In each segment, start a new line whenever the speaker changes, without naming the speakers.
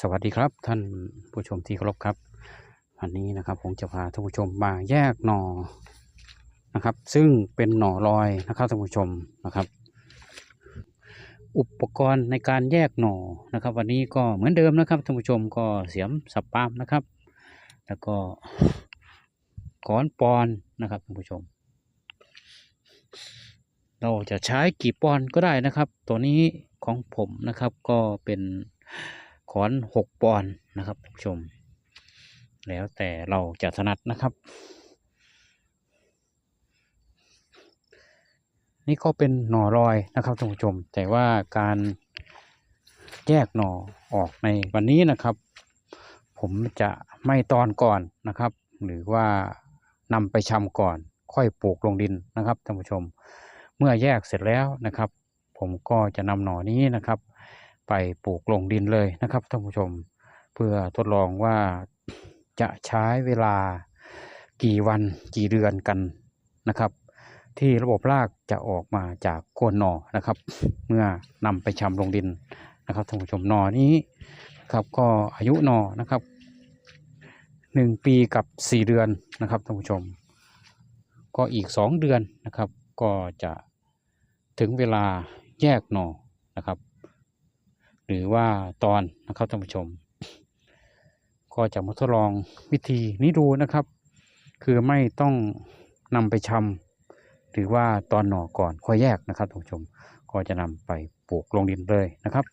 สวัสดีครับท่านผู้ชมที่เคารพครับ วันนี้นะครับผมจะพาท่านผู้ชมมาแยกหน่อนะครับ ซึ่งเป็นหน่อลอยนะครับท่านผู้ชมนะครับ อุปกรณ์ในการแยกหน่อนะครับ วันนี้ก็เหมือนเดิมนะครับท่านผู้ชมก็เสียมสับปามนะครับ แล้วก็ก้อนปอนนะครับท่านผู้ชม เราจะใช้กี่ปอนก็ได้นะครับ ตัวนี้ของผมนะครับก็เป็น ขอนหกปอนด์นะครับท่านผู้ชม แล้วแต่เราจะถนัดนะครับ นี่ก็เป็นหน่อรอยนะครับท่านผู้ชม แต่ว่าการแยกหน่อออกในวันนี้นะครับ ผมจะไม่ตอนก่อนนะครับ หรือว่านำไปชำก่อน ค่อยปลูกลงดินนะครับท่านผู้ชม เมื่อแยกเสร็จแล้วนะครับ ผมก็จะนำหน่อนี้นะครับ ไปปลูกลงดินเลยนะครับท่านผู้ชม เพื่อทดลองว่าจะใช้เวลากี่วันกี่เดือนกันนะครับ ที่ระบบรากจะออกมาจากโคนหนอนะครับ เมื่อนำไปชำลงดินนะครับท่านผู้ชมหนอนี้ครับก็อายุหนอนะครับหนึ่งปีกับสี่เดือนนะครับท่านผู้ชม ก็อีกสองเดือนนะครับ ก็จะถึงเวลาแยกหนอนะครับ หรือว่าตอนนะครับท่านผู้ชม ก็จะมาทดลองวิธีนี้ดูนะครับ คือไม่ต้องนำไปชำหรือว่าตอนหน่อก่อนค่อยแยกนะครับท่านผู้ชม ก็จะนำไปปลูกลงดินเลยนะครับ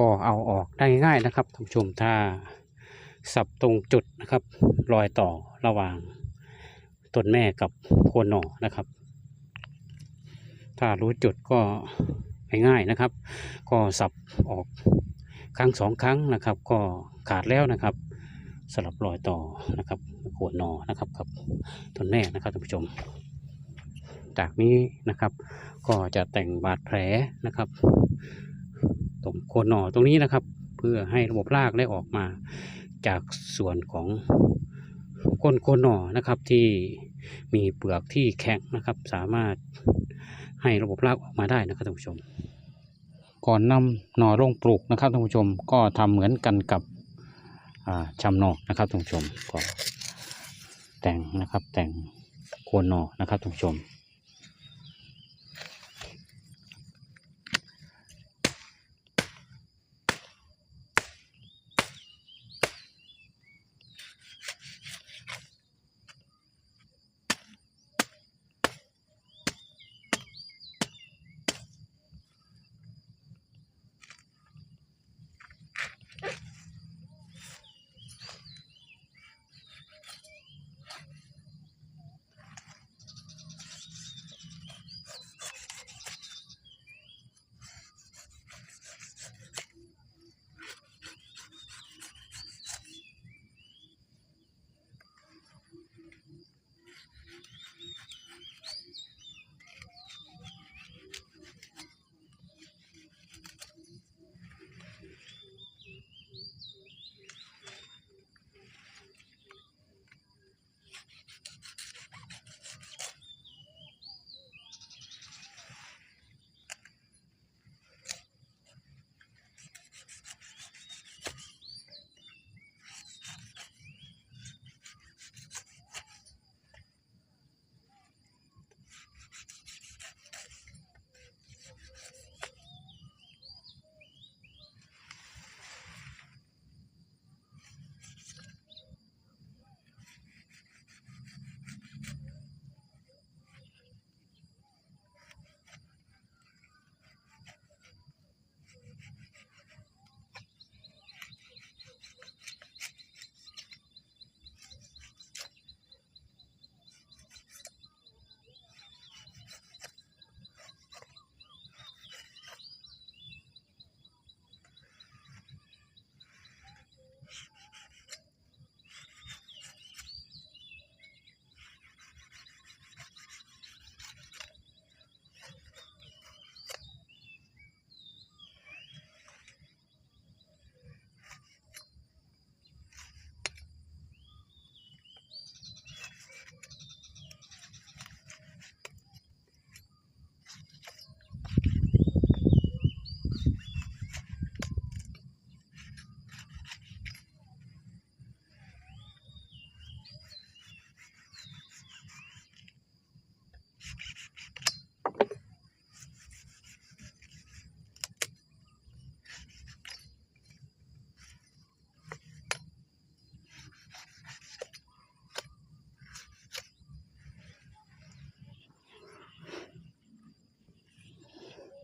ก็เอาออกได้ง่ายนะครับท่านผู้ชมถ้าสับตรงจุดนะครับ รอยต่อระหว่างต้นแม่กับโคนหน่อนะครับ ถ้ารู้จุดก็ง่ายๆนะครับ ก็สับออกครั้งสองครั้งนะครับ ก็ขาดแล้วนะครับสลับรอยต่อนะครับโคนหน่อนะครับกับต้นแม่นะครับท่านผู้ชม จากนี้นะครับ ก็จะแต่งบาดแผลนะครับ ตรงโคนหน่อตรงนี้นะครับ เพื่อให้ระบบรากได้ออกมาจากส่วนของก้นโคนหน่อนะครับที่มีเปลือกที่แข็งนะครับ สามารถให้ระบบรากออกมาได้นะครับท่านผู้ชม ก่อนนำหน่อลงปลูกนะครับท่านผู้ชมก็ทำเหมือนกันกับอ่าชำหน่อนะครับท่านผู้ชมก็แต่งนะครับแต่งโคนหน่อนะครับท่านผู้ชม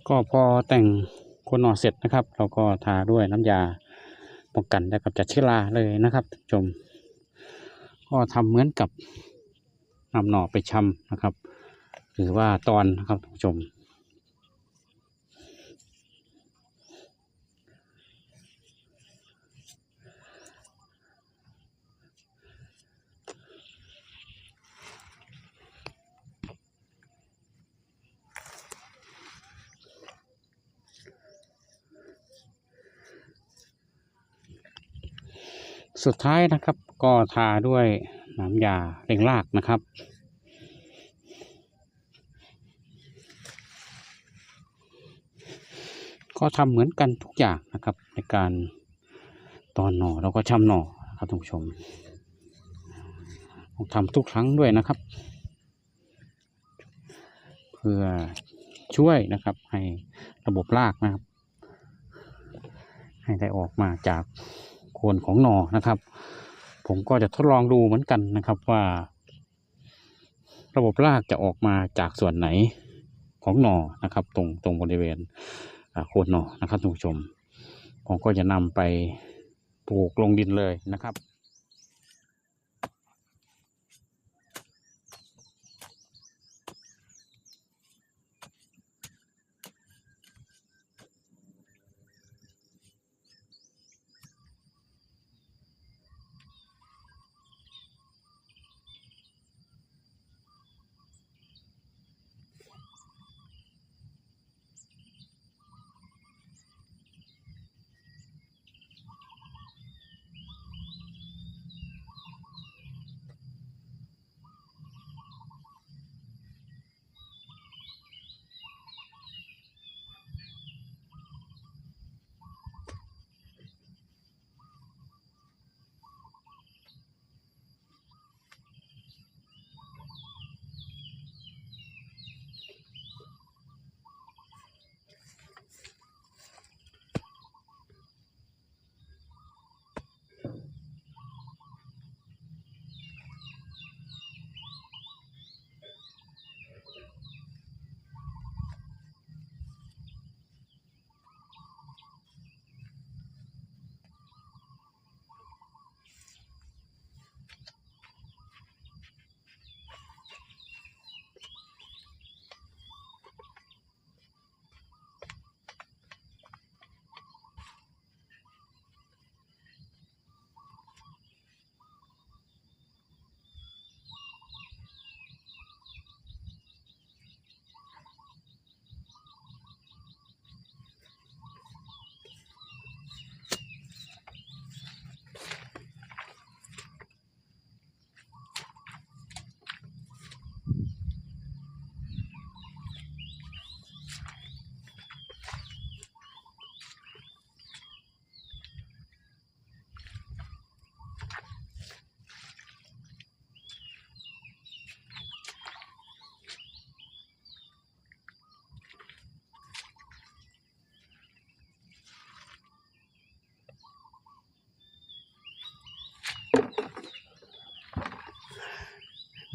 ก็พอแต่งโคนหน่อเสร็จนะครับ เราก็ทาด้วยน้ำยาป้องกันและกำจัดเชื้อราเลยนะครับท่านผู้ชม ก็ทำเหมือนกับนำหน่อไปชำนะครับ หรือว่าตอนนะครับท่านผู้ชม สุดท้ายนะครับ ก็ทาด้วยน้ำยาเร่งรากนะครับ ก็ทำเหมือนกันทุกอย่างนะครับ ในการตอนหน่อแล้วก็ช่ำหน่อครับท่านผู้ชมต้องทำทุกครั้งด้วยนะครับ เพื่อช่วยนะครับให้ระบบรากนะครับ ให้ได้ออกมาจาก โคนของหน่อนะครับ ผมก็จะทดลองดูเหมือนกันนะครับว่า ระบบรากจะออกมาจากส่วนไหนของหน่อนะครับ ตรงตรงบริเวณโคนหน่อนะครับท่านผู้ชมผมก็จะนำไปปลูกลงดินเลยนะครับ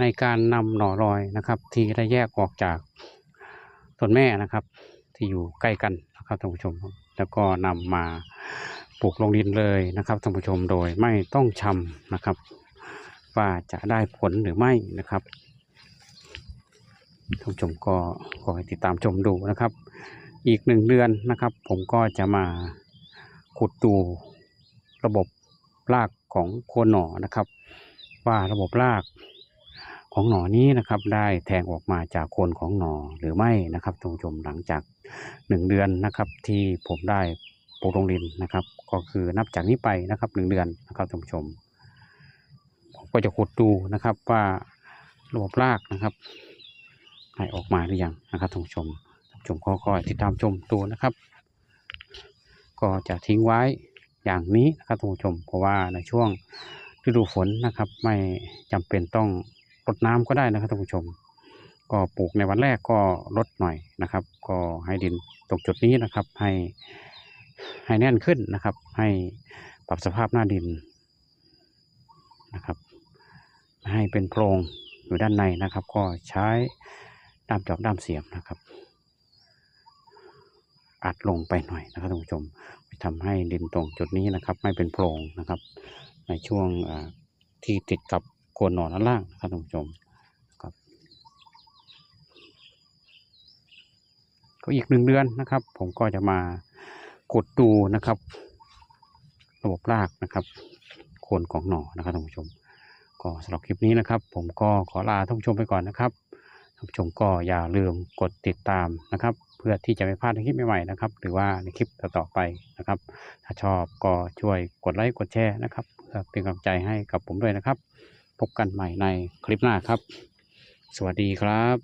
ในการนำหน่อรอยนะครับ ที่ได้แยกออกจากต้นแม่นะครับ ที่อยู่ใกล้กันนะครับท่านผู้ชม แล้วก็นำมาปลูกลงดินเลยนะครับท่านผู้ชมโดยไม่ต้องชำนะครับ ว่าจะได้ผลหรือไม่นะครับท่านผู้ชมก็ขอให้ติดตามชมดูนะครับ อีกหนึ่งเดือนนะครับ ผมก็จะมาขุดดูระบบรากของโคนหน่อนะครับ ว่าระบบราก ของหน่อนี้นะครับได้แทงออกมาจากโคนของหน่อหรือไม่นะครับท่านผู้ชมหลังจากหนึ่งเดือนนะครับที่ผมได้ปลูกลงดินนะครับ ก็คือนับจากนี้ไปนะครับหนึ่งเดือนนะครับท่านผู้ชมผมก็จะขุดดูนะครับว่าระบบรากนะครับให้ออกมาหรือยังนะครับท่านผู้ชมท่านผู้ชมก็คอยติดตามชมดูนะครับ ก็จะทิ้งไว้อย่างนี้นะครับท่านผู้ชม เพราะว่าในช่วงฤดูฝนนะครับ ไม่จำเป็นต้อง รดน้ำก็ได้นะครับท่านผู้ชม ก็ปลูกในวันแรกก็ลดหน่อยนะครับ ก็ให้ดินตรงจุดนี้นะครับ ให้ให้แน่นขึ้นนะครับ ให้ปรับสภาพหน้าดินนะครับ ให้เป็นโพรงอยู่ด้านในนะครับ ก็ใช้ด้ามจอบด้ามเสียมนะครับอัดลงไปหน่อยนะครับท่านผู้ชมทำให้ดินตรงจุดนี้นะครับ ไม่เป็นโพรงนะครับ ในช่วงที่ติดกับ โคนหนอนด้านล่างนะครับท่านผู้ชมครับก็อีกหนึ่งเดือนนะครับ ผมก็จะมากดดูนะครับ ระบบรากนะครับ โคนของหนอนะครับท่านผู้ชม ก็สำหรับคลิปนี้นะครับ ผมก็ขอลาท่านผู้ชมไปก่อนนะครับท่านผู้ชมก็อย่าลืมกดติดตามนะครับ เพื่อที่จะไม่พลาดคลิปใหม่ๆนะครับ หรือว่าในคลิปต่อๆไปนะครับ ถ้าชอบก็ช่วยกดไลค์กดแชร์นะครับเพื่อเป็นกำลังใจให้กับผมด้วยนะครับ พบกันใหม่ในคลิปหน้าครับ สวัสดีครับ